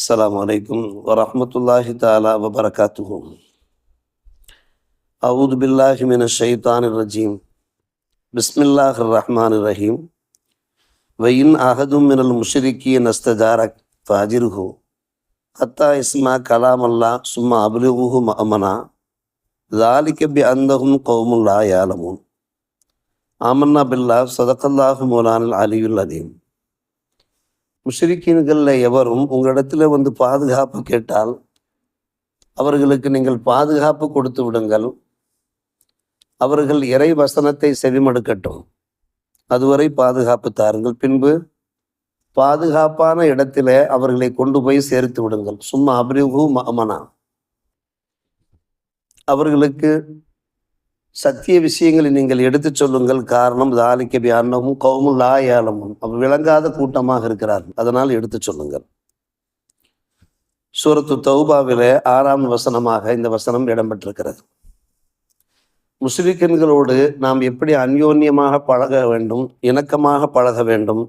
السلام عليكم ورحمة الله تعالى وبركاته. أعوذ بالله من الشيطان الرجيم. بسم الله الرحمن الرحيم. وإن أحد من المشركين استجارك فأجره. حتى يسمع كلام الله ثم أبلغه مأمنا. ذلك بأنهم قوم لا يعلمون. آمنا بالله صدق الله مولانا العلي العظيم. முஷரிக்கீன்களில் எவரும் உங்களிடத்தில் வந்து பாதுகாப்பு கேட்டால் அவர்களுக்கு நீங்கள் பாதுகாப்பு கொடுத்து விடுங்கள். அவர்கள் இறை வசனத்தை செவிமடுக்கட்டும். அதுவரை பாதுகாப்பு தாருங்கள். பின்பு பாதுகாப்பான இடத்திலே அவர்களை கொண்டு போய் சேர்த்து விடுங்கள். சும்மா அபிரிவு மமனா அவர்களுக்கு சத்திய விஷயங்களை நீங்கள் எடுத்துச் சொல்லுங்கள். காரணம் தாலிக்க அன்னமும் கவுமும் லாயாலமும் அவர் விளங்காத கூட்டமாக இருக்கிறார்கள் அதனால் எடுத்துச் சொல்லுங்கள். சூரத்து தௌபாவிலே ஆறாம் வசனமாக இந்த வசனம் இடம்பெற்றிருக்கிறது. முஸ்லிக்கன்களோடு நாம் எப்படி அந்யோன்யமாக பழக வேண்டும் இணக்கமாக பழக வேண்டும்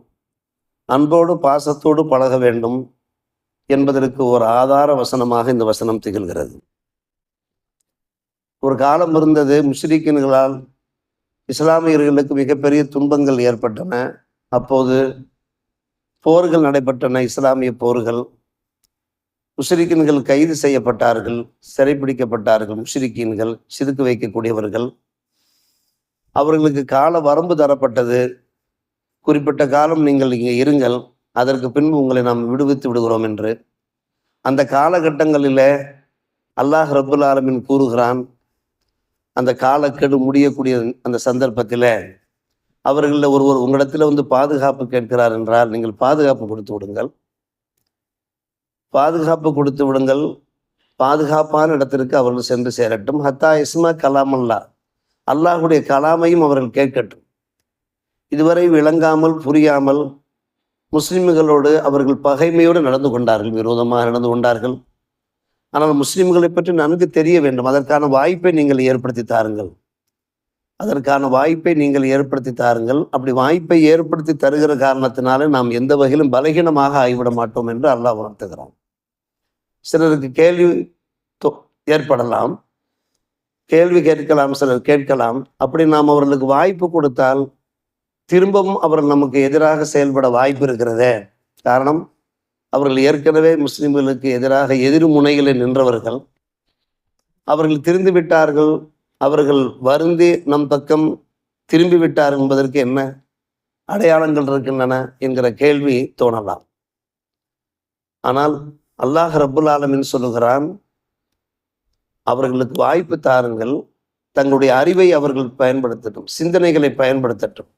அன்போடு பாசத்தோடு பழக வேண்டும் என்பதற்கு ஒரு ஆதார வசனமாக இந்த வசனம் திகழ்கிறது. ஒரு காலம் இருந்தது முஸ்லிம்களால் இஸ்லாமியர்களுக்கு மிகப்பெரிய துன்பங்கள் ஏற்பட்டன. அப்போது போர்கள் நடைபெற்றன இஸ்லாமிய போர்கள். முஷ்ரிக்கின்கள் கைது செய்யப்பட்டார்கள் சிறைப்பிடிக்கப்பட்டார்கள் முஷ்ரிக்கீன்கள் சிதுக்கு வைக்கக்கூடியவர்கள். அவர்களுக்கு கால வரம்பு தரப்பட்டது. குறிப்பிட்ட காலம் நீங்கள் இங்கே இருங்கள் அதற்கு பின்பு உங்களை நாம் விடுவித்து விடுகிறோம் என்று. அந்த காலகட்டங்களில் அல்லாஹ் ரபுல் ஆலமின் கூறுகிறான் அந்த காலக்கெடு முடியக்கூடிய அந்த சந்தர்ப்பத்தில் அவர்களில் ஒருவர் உங்களிடத்தில் வந்து பாதுகாப்பு கேட்கிறார் என்றால் நீங்கள் பாதுகாப்பு கொடுத்து விடுங்கள். பாதுகாப்பு கொடுத்து விடுங்கள். பாதுகாப்பான இடத்திற்கு அவர்கள் சென்று சேரட்டும். ஹத்தா இஸ்மா கலாம் அல்லா அல்லாஹுடைய கலாமையும் அவர்கள் கேட்கட்டும். இதுவரை விளங்காமல் புரியாமல் முஸ்லிம்களோடு அவர்கள் பகைமையோடு நடந்து கொண்டார்கள் விரோதமாக நடந்து கொண்டார்கள். ஆனால் முஸ்லிம்களை பற்றி நன்கு தெரிய வேண்டும். அதற்கான வாய்ப்பை நீங்கள் ஏற்படுத்தி தாருங்கள். அதற்கான வாய்ப்பை நீங்கள் ஏற்படுத்தி தாருங்கள். அப்படி வாய்ப்பை ஏற்படுத்தி தருகிற காரணத்தினால நாம் எந்த வகையிலும் பலகீனமாக ஆகிவிட மாட்டோம் என்று அல்லாஹ் உணர்த்துகிறோம் சிலருக்கு கேள்வி ஏற்படலாம். கேள்வி கேட்கலாம் சிலர் கேட்கலாம். அப்படி நாம் அவர்களுக்கு வாய்ப்பு கொடுத்தால் திரும்பவும் அவர்கள் நமக்கு எதிராக செயல்பட வாய்ப்பு இருக்கிறதே. காரணம் அவர்கள் ஏற்கனவே முஸ்லிம்களுக்கு எதிராக எதிர்முனைகளில் நின்றவர்கள். அவர்கள் திரிந்து விட்டார்கள். அவர்கள் வருந்தி நம் பக்கம் திரும்பி விட்டார் என்பதற்கு என்ன அடையாளங்கள் இருக்கின்றன என்கிற கேள்வி தோணலாம். ஆனால் அல்லாஹ் ரபுல் ஆலமின் சொல்லுகிறான் அவர்களுக்கு வாய்ப்பு தாருங்கள். தங்களுடைய அறிவை அவர்கள் பயன்படுத்தட்டும் சிந்தனைகளை பயன்படுத்தட்டும்.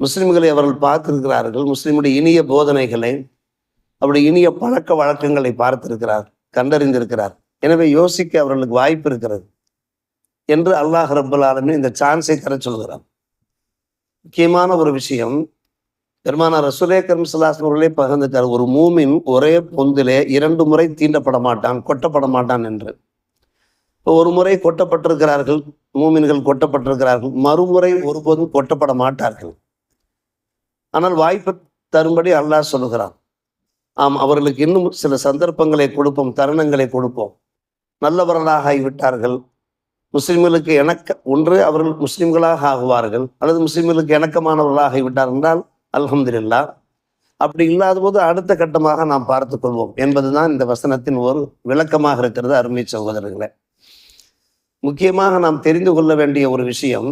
முஸ்லிம்களை அவர்கள் பார்த்திருக்கிறார்கள். முஸ்லிமுடைய இனிய போதனைகளை அவருடைய இனிய பழக்க வழக்கங்களை பார்த்திருக்கிறார் கண்டறிந்திருக்கிறார். எனவே யோசிக்க அவர்களுக்கு வாய்ப்பு இருக்கிறது என்று அல்லாஹ் ரபுல் ஆலமின் இந்த சான்ஸை தர சொல்கிறார் முக்கியமான ஒரு விஷயம் பெருமானா ரசுலே கர்மசலாசன் அவர்களே பகிர்ந்துட்டார் ஒரு மூமின் ஒரே பொந்திலே இரண்டு முறை தீண்டப்பட மாட்டான் கொட்டப்பட மாட்டான் என்று. இப்போ ஒரு முறை கொட்டப்பட்டிருக்கிறார்கள் மூமின்கள் கொட்டப்பட்டிருக்கிறார்கள் மறுமுறை ஒருபோதும் கொட்டப்பட மாட்டார்கள். ஆனால் வாய்ப்பு தரும்படி அல்லாஹ் சொல்லுகிறான் ஆம் அவர்களுக்கு இன்னும் சில சந்தர்ப்பங்களை கொடுப்போம் தருணங்களை கொடுப்போம். நல்லவர்களாக ஆகிவிட்டார்கள். முஸ்லிம்களுக்கு இணக்க ஒன்று அவர்கள் முஸ்லிம்களாக ஆகுவார்கள் அல்லது முஸ்லிம்களுக்கு இணக்கமானவர்களாக ஆகிவிட்டார் என்றால் அல்ஹம்துல்லா அப்படி இல்லாத போது அடுத்த கட்டமாக நாம் பார்த்து கொள்வோம் என்பதுதான் இந்த வசனத்தின் ஒரு விளக்கமாக இருக்கிறது அருமை சகோதரர்களே. முக்கியமாக நாம் தெரிந்து கொள்ள வேண்டிய ஒரு விஷயம்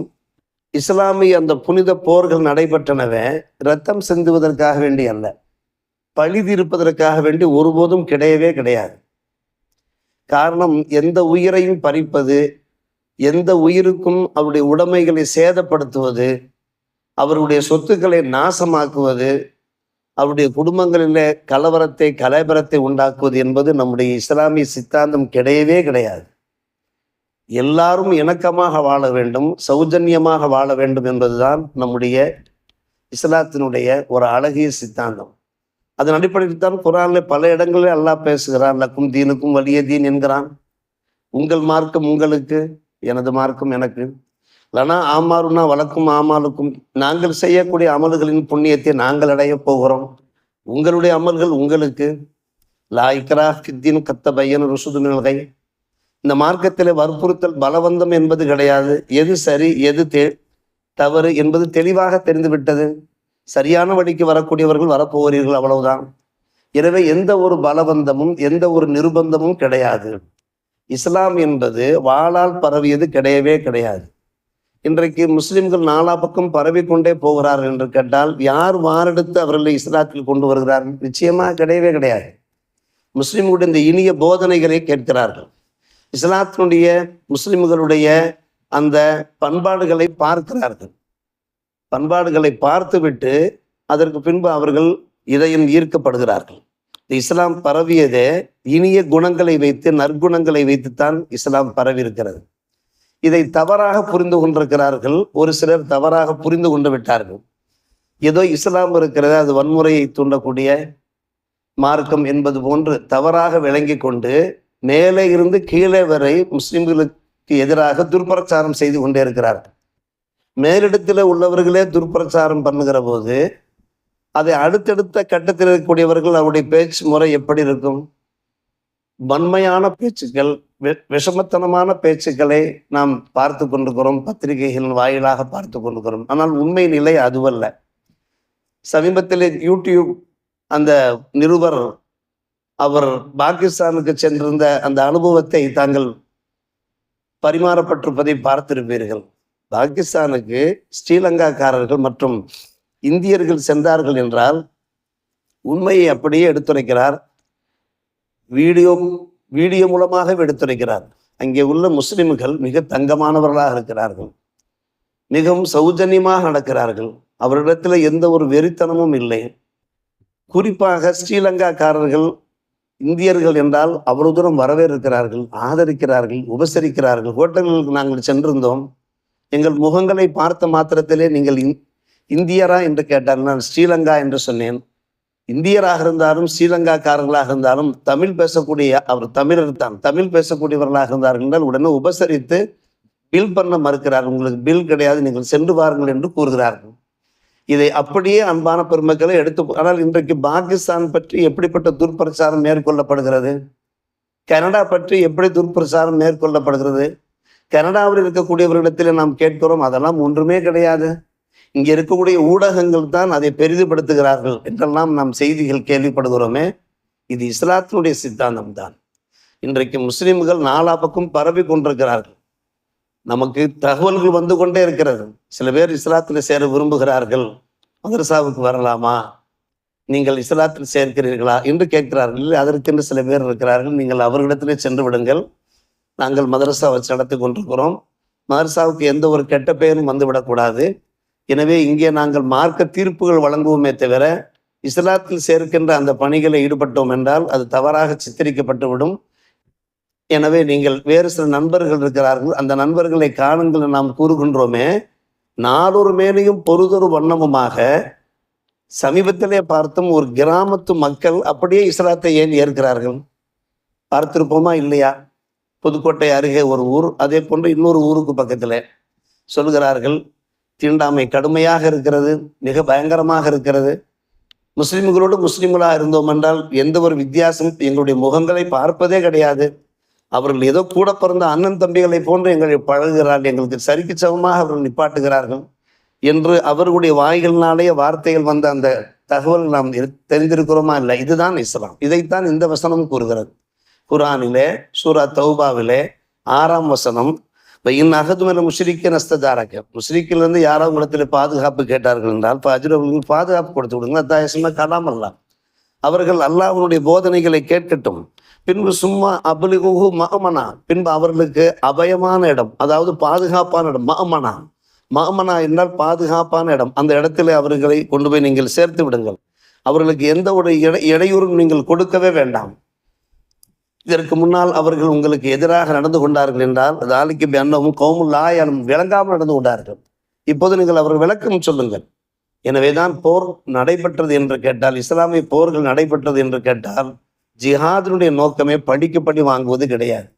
இஸ்லாமிய அந்த புனித போர்கள் நடைபெற்றனவே ரத்தம் சிந்துவதற்காக வேண்டி அல்ல. பழி தீர்ப்பதற்காக வேண்டி ஒருபோதும் கிடையவே கிடையாது. காரணம் எந்த உயிரையும் பறிப்பது எந்த உயிருக்கும் அவருடைய உடைமைகளை சேதப்படுத்துவது அவருடைய சொத்துக்களை நாசமாக்குவது அவருடைய குடும்பங்களில் கலவரத்தை கலவரத்தை உண்டாக்குவது என்பது நம்முடைய இஸ்லாமிய சித்தாந்தம் கிடையவே கிடையாது. எல்லாரும் இணக்கமாக வாழ வேண்டும் சௌஜன்யமாக வாழ வேண்டும் என்பதுதான் நம்முடைய இஸ்லாத்தினுடைய ஒரு அழகிய சித்தாந்தம். அதன் அடிப்படையில் தான் குரானில் பல இடங்களில் அல்லாஹ் பேசுகிறான் லக்கும் தீனுக்கும் வலிய தீன் என்கிறான். உங்கள் மார்க்கம் உங்களுக்கு எனது மார்க்கம் எனக்கு. லனா ஆமாருனா வழக்கும் ஆமாலுக்கும். நாங்கள் செய்யக்கூடிய அமல்களின் புண்ணியத்தை நாங்கள் அடைய போகிறோம். உங்களுடைய அமல்கள் உங்களுக்கு. லா இக்ரா ஃபித்தின் கத்த பையன் ருசுது இந்த மார்க்கத்தில் வற்புறுத்தல் பலவந்தம் என்பது கிடையாது. எது சரி எது தே தவறு என்பது தெளிவாக தெரிந்துவிட்டது. சரியான வழிக்கு வரக்கூடியவர்கள் வரப்போகிறீர்கள் அவ்வளவுதான். எனவே எந்த ஒரு பலவந்தமும் எந்த ஒரு நிர்பந்தமும் கிடையாது. இஸ்லாம் என்பது வாளால் பரவியது கிடையவே கிடையாது. இன்றைக்கு முஸ்லிம்கள் நாலா பக்கம் பரவிக்கொண்டே போகிறார்கள் என்று கேட்டால் யார் வாரெடுத்து அவர்களை இஸ்லாத்தில் கொண்டு வருகிறார்கள் நிச்சயமாக கிடையவே கிடையாது. முஸ்லிம்களுடைய இந்த இனிய போதனைகளை கேட்கிறார்கள். இஸ்லாத்தினுடைய முஸ்லிம்களுடைய அந்த பண்பாடுகளை பார்க்கிறார்கள். பண்பாடுகளை பார்த்துவிட்டு அதற்கு பின்பு அவர்கள் இதயம் ஈர்க்கப்படுகிறார்கள். இஸ்லாம் பரவியதே இனிய குணங்களை வைத்து நற்குணங்களை வைத்துத்தான் இஸ்லாம் பரவி இருக்கிறது இதை தவறாக புரிந்து கொண்டிருக்கிறார்கள். ஒரு சிலர் தவறாக புரிந்து கொண்டு விட்டார்கள். ஏதோ இஸ்லாம் இருக்கிறது அது வன்முறையை தூண்டக்கூடிய மார்க்கம் என்பது போன்று தவறாக விளங்கி கொண்டு மேலே இருந்து கீழே வரை முஸ்லிம்களுக்கு எதிராக துர்பிரச்சாரம் செய்து கொண்டே இருக்கிறார்கள். மேலிடத்தில் உள்ளவர்களே துர்பிரச்சாரம் பண்ணுகிற போது அதை அடுத்தடுத்த கட்டத்தில் இருக்கக்கூடியவர்கள் அவருடைய பேச்சு முறை எப்படி இருக்கும்? வன்மையான பேச்சுக்கள் விஷமத்தனமான பேச்சுக்களை நாம் பார்த்து கொண்டிருக்கிறோம் பத்திரிகைகளின் வாயிலாக பார்த்து கொண்டிருக்கிறோம். ஆனால் உண்மை நிலை அதுவல்ல. சமீபத்தில் யூடியூப் அந்த நிருபர் அவர் பாகிஸ்தானுக்கு சென்றிருந்த அந்த அனுபவத்தை தாங்கள் பரிமாறப்பட்டிருப்பதை பார்த்திருப்பீர்கள். பாகிஸ்தானுக்கு ஸ்ரீலங்காக்காரர்கள் மற்றும் இந்தியர்கள் சென்றார்கள் என்றால் உண்மையை அப்படியே எடுத்துரைக்கிறார். வீடியோ வீடியோ மூலமாக எடுத்துரைக்கிறார். அங்கே உள்ள முஸ்லிம்கள் மிக தங்கமானவர்களாக இருக்கிறார்கள். மிகவும் சௌஜன்யமாக நடக்கிறார்கள். அவரிடத்தில் எந்த ஒரு வெறித்தனமும் இல்லை. குறிப்பாக ஸ்ரீலங்காக்காரர்கள் இந்தியர்கள் என்றால் அவ்வளவு தூரம் வரவேற்கிறார்கள் ஆதரிக்கிறார்கள் உபசரிக்கிறார்கள். ஹோட்டல்களுக்கு நாங்கள் சென்றிருந்தோம். எங்கள் முகங்களை பார்த்த மாத்திரத்திலே நீங்கள் இந்தியரா என்று கேட்டார் நான் ஸ்ரீலங்கா என்று சொன்னேன். இந்தியராக இருந்தாலும் ஸ்ரீலங்காக்காரர்களாக இருந்தாலும் தமிழ் பேசக்கூடிய அவர் தமிழர் தான். தமிழ் பேசக்கூடியவர்களாக இருந்தார்கள் என்றால் உடனே உபசரித்து பில் பண்ண மறுக்கிறார். உங்களுக்கு பில் கிடையாது நீங்கள் சென்று வாருங்கள் என்று கூறுகிறார்கள். இதை அப்படியே அன்பான பெருமக்களை எடுத்து ஆனால் இன்றைக்கு பாகிஸ்தான் பற்றி எப்படிப்பட்ட துர்பிரச்சாரம் மேற்கொள்ளப்படுகிறது? கனடா பற்றி எப்படி துர்பிரச்சாரம் மேற்கொள்ளப்படுகிறது? கனடாவில் இருக்கக்கூடியவர்களிடத்தில் நாம் கேட்கிறோம் அதெல்லாம் ஒன்றுமே கிடையாது. இங்கே இருக்கக்கூடிய ஊடகங்கள் தான் அதை பெரிதுபடுத்துகிறார்கள் என்றெல்லாம் நாம் செய்திகள் கேள்விப்படுகிறோமே. இது இஸ்லாத்தினுடைய சித்தாந்தம் தான். இன்றைக்கு முஸ்லிம்கள் நாலா பக்கம் பரவி கொண்டிருக்கிறார்கள். நமக்கு தகவல்கள் வந்து கொண்டே இருக்கிறது. சில பேர் இஸ்லாத்தில் சேர விரும்புகிறார்கள். மதரசாவுக்கு வரலாமா? நீங்கள் இஸ்லாத்தில் சேர்க்கிறீர்களா? என்று கேட்கிறார்கள். இல்லை அதற்கென்று சில பேர் இருக்கிறார்கள். நீங்கள் அவர்களிடத்திலே சென்று விடுங்கள். நாங்கள் மதரசா வச்சு நடத்தி கொண்டிருக்கிறோம். மதரசாவுக்கு எந்த ஒரு கெட்ட பெயரும் வந்துவிடக்கூடாது எனவே இங்கே நாங்கள் மார்க்க தீர்ப்புகள் வழங்குவோமே தவிர இஸ்லாத்தில் சேர்க்கின்ற அந்த பணிகளை ஈடுபட்டோம் என்றால் அது தவறாக சித்தரிக்கப்பட்டுவிடும் எனவே நீங்கள் வேறு சில நண்பர்கள் இருக்கிறார்கள். அந்த நண்பர்களை காணுங்கள் நாம் கூறுகின்றோமே. நாளொரு மேலையும் பொறுதொரு வண்ணமுமாக சமீபத்திலே பார்த்தும் ஒரு கிராமத்து மக்கள் அப்படியே இஸ்லாத்தை ஏன் ஏற்கிறார்கள்? பார்த்திருப்போமா இல்லையா? புதுக்கோட்டை அருகே ஒரு ஊர் அதே போன்று இன்னொரு ஊருக்கு பக்கத்தில் சொல்கிறார்கள் தீண்டாமை கடுமையாக இருக்கிறது மிக பயங்கரமாக இருக்கிறது. முஸ்லிம்களோடு முஸ்லிம்களாக இருந்தோம் என்றால் எந்த ஒரு வித்தியாசம் எங்களுடைய முகங்களை பார்ப்பதே கிடையாது. அவர்கள் ஏதோ கூட பிறந்த அண்ணன் தம்பிகளை போன்று எங்களை பழகுகிறார்கள் எங்களுக்கு சரிக்கு சமமாக அவர்கள் நிப்பாட்டுகிறார்கள். என்று அவர்களுடைய வாய்களினாலேயே வார்த்தைகள் வந்த அந்த தகவல் நாம் தெரிந்திருக்கிறோமா இல்லை? இதுதான் இஸ்லாம். இதைத்தான் இந்த வசனம் கூறுகிறது. குரானிலே சூரா தௌபாவிலே ஆறாம் வசனம் இன் அகதுமென முஷ்ரிக்க நஸ்ததாரக்க முஷ்ரிக்கிலிருந்து யாராவது உங்களிடத்தில் பாதுகாப்பு கேட்டார்கள் என்றால் இப்போ அஜுரவர்களுக்கு பாதுகாப்பு கொடுத்து விடுங்க அத்தாயசமாக கலாம் அவர்கள் அல்லாஹனுடைய போதனைகளை கேட்கட்டும். பின்பு சும்மா அபலிகுஹு மகமனா பின்பு அவர்களுக்கு அபயமான இடம் அதாவது பாதுகாப்பான இடம் மகமனா மகமனா என்றால் பாதுகாப்பான இடம். அந்த இடத்துல அவர்களை கொண்டு போய் நீங்கள் சேர்த்து விடுங்கள். அவர்களுக்கு எந்த ஒரு இடை இடையூறும் நீங்கள் கொடுக்கவே வேண்டாம். இதற்கு முன்னால் அவர்கள் உங்களுக்கு எதிராக நடந்து கொண்டார்கள் என்றால் தாலிக்கு பெண்ணமும் கோமும் லாயாலும் விளங்காமல் நடந்து கொண்டார்கள். இப்போது நீங்கள் அவர் விளக்கம் சொல்லுங்கள். எனவேதான் போர் நடைபெற்றது என்று கேட்டால் இஸ்லாமிய போர்கள் நடைபெற்றது என்று கேட்டால் ஜிஹாதினுடைய நோக்கமே படிக்கப்படி வாங்குவது கிடையாது.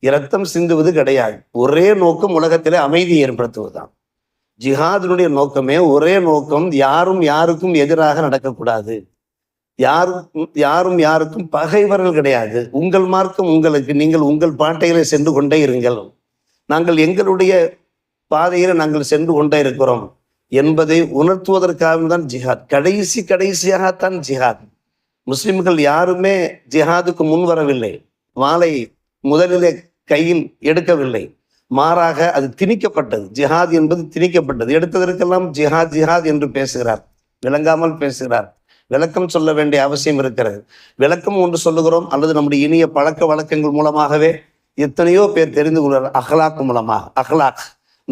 இரத்தம் சிந்துவது கிடையாது. ஒரே நோக்கம் உலகத்திலே அமைதியை ஏற்படுத்துவதுதான். ஜிஹாதினுடைய நோக்கமே ஒரே நோக்கம் யாரும் யாருக்கும் எதிராக நடக்கக்கூடாது. யாரும் யாரும் யாருக்கும் பகைவர்கள் கிடையாது. உங்கள் மார்க்கம் உங்களுக்கு நீங்கள் உங்கள் பாட்டையிலே சென்று கொண்டே இருங்கள். நாங்கள் எங்களுடைய பாதையில் நாங்கள் சென்று கொண்டே இருக்கிறோம். என்பதை உணர்த்துவதற்காக தான் ஜிஹாத். கடைசி கடைசியாகத்தான் ஜிஹாத். முஸ்லிம்கள் யாருமே ஜிஹாதுக்கு முன் வரவில்லை. வாளை முதலிலே கையில் எடுக்கவில்லை. மாறாக அது திணிக்கப்பட்டது. ஜிஹாத் என்பது திணிக்கப்பட்டது. எடுத்ததற்கெல்லாம் ஜிஹாத் ஜிஹாத் என்று பேசுகிறார். விளங்காமல் பேசுகிறார். விளக்கம் சொல்ல வேண்டிய அவசியம் இருக்கிறது. விளக்கம் ஒன்று சொல்லுகிறோம் அல்லது நம்முடைய இனிய பழக்க வழக்கங்கள் மூலமாகவே எத்தனையோ பேர் தெரிந்து கொள்கிறார் அஹ்லாக் மூலமாக அஹ்லாக்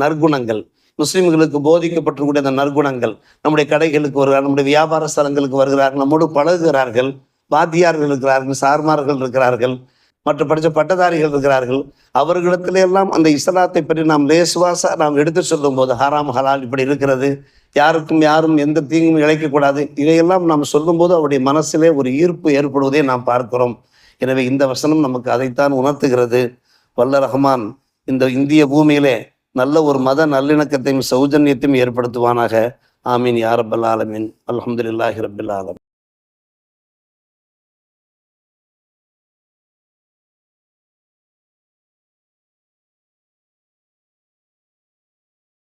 நற்குணங்கள். முஸ்லிம்களுக்கு போதிக்கப்பட்டிருக்கூடிய அந்த நற்குணங்கள். நம்முடைய கடைகளுக்கு வருகிறார் நம்முடைய வியாபார ஸ்தலங்களுக்கு வருகிறார்கள் நம்மோடு பழகுகிறார்கள் வாத்தியார்கள் இருக்கிறார்கள் சார்மார்கள் இருக்கிறார்கள். மற்ற படித்த பட்டதாரிகள் இருக்கிறார்கள். அவர்களிடத்துல எல்லாம் அந்த இஸ்லாத்தை பற்றி நாம் லேசுவாசா நாம் எடுத்து சொல்லும் போது ஹராம் ஹலால் இப்படி இருக்கிறது. யாருக்கும் யாரும் எந்த தீங்கும் இழைக்கக்கூடாது. இதையெல்லாம் நாம் சொல்லும்போது அவருடைய மனசிலே ஒரு ஈர்ப்பு ஏற்படுவதை நாம் பார்க்கிறோம். எனவே இந்த வசனம் நமக்கு அதைத்தான் உணர்த்துகிறது. வல்ல ரஹ்மான் இந்த இந்திய பூமியிலே நல்ல ஒரு மத நல்லிணக்கத்தையும் சௌஜன்யத்தையும் ஏற்படுத்துவானாக. ஆமீன் யாரப்பல் ஆலமீன். அலமதுல்லாஹி ரபில் ஆலம்